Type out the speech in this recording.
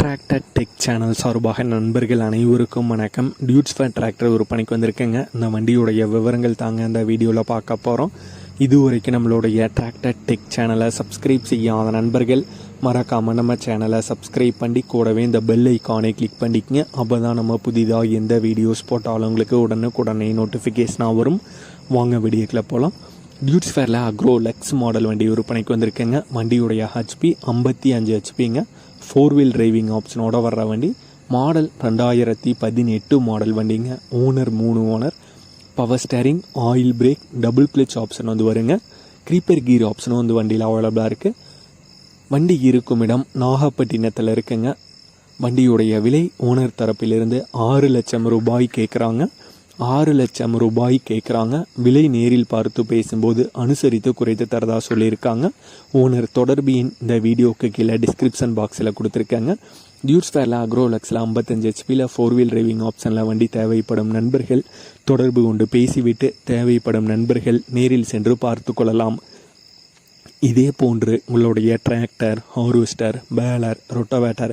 Tractor tech channel சார்பாக நண்பர்கள் அனைவருக்கும் வணக்கம். டியூட்ஸ் ஃபேர் டிராக்டர் விற்பனைக்கு வந்திருக்கேங்க. இந்த வண்டியுடைய விவரங்கள் தாங்க இந்த வீடியோவில் பார்க்க போகிறோம் இது வரைக்கும் நம்மளுடைய டிராக்டர் டெக் சேனலை சப்ஸ்கிரைப் செய்யாத நண்பர்கள் மறக்காமல் நம்ம சேனலை சப்ஸ்கிரைப் பண்ணி கூடவே இந்த பெல் ஐக்கானை கிளிக் பண்ணிக்கங்க. அப்போ தான் நம்ம புதிதாக எந்த வீடியோஸ் போட்டாலும் உங்களுக்கு உடனுக்குடனே நோட்டிஃபிகேஷனாக வரும். வாங்க வீடியோக்கில் போகலாம் டியூட்ஸ் ஃபேரில் அக்ரோ லெக்ஸ் மாடல் வண்டி விற்பனைக்கு வந்திருக்கேங்க. வண்டியுடைய ஹெச்பி ஐம்பத்தி அஞ்சு ஹெச்பிங்க ஃபோர் வீல் டிரைவிங் ஆப்ஷனோட வர்ற வண்டி மாடல் ரெண்டாயிரத்தி பதினெட்டு மாடல் வண்டிங்க. ஓனர் மூணு owner power steering oil brake double clutch option வந்து வருங்க. க்ரீப்பர் கீர் ஆப்ஷனும் வந்து வண்டியில் அவைலபிளாக இருக்குது வண்டி இருக்கும் இடம் நாகப்பட்டினத்தில் இருக்குங்க. வண்டியுடைய விலை ஓனர் தரப்பிலிருந்து ஆறு லட்சம் ரூபாய் கேட்குறாங்க ஆறு லட்சம் ரூபாய் கேட்குறாங்க விலை நேரில் பார்த்து பேசும்போது அனுசரித்து குறைத்து தரதா சொல்லியிருக்காங்க. ஓனர் தொடர்பு எண் இந்த வீடியோக்கு கீழே டிஸ்கிரிப்ஷன் பாக்ஸில் கொடுத்துருக்காங்க. டியூட்ஸ் ஃபேரில் அக்ரோலக்ஸில் ஐம்பத்தஞ்சு ஹெச்பியில் ஃபோர் வீல் டிரைவிங் ஆப்ஷனில் வண்டி தேவைப்படும் நண்பர்கள் தொடர்பு கொண்டு பேசிவிட்டு தேவைப்படும் நண்பர்கள் நேரில் சென்று பார்த்து கொள்ளலாம். இதே போன்று உங்களுடைய டிராக்டர் ஹார்வெஸ்டர் பேலர் ரொட்டவேட்டர்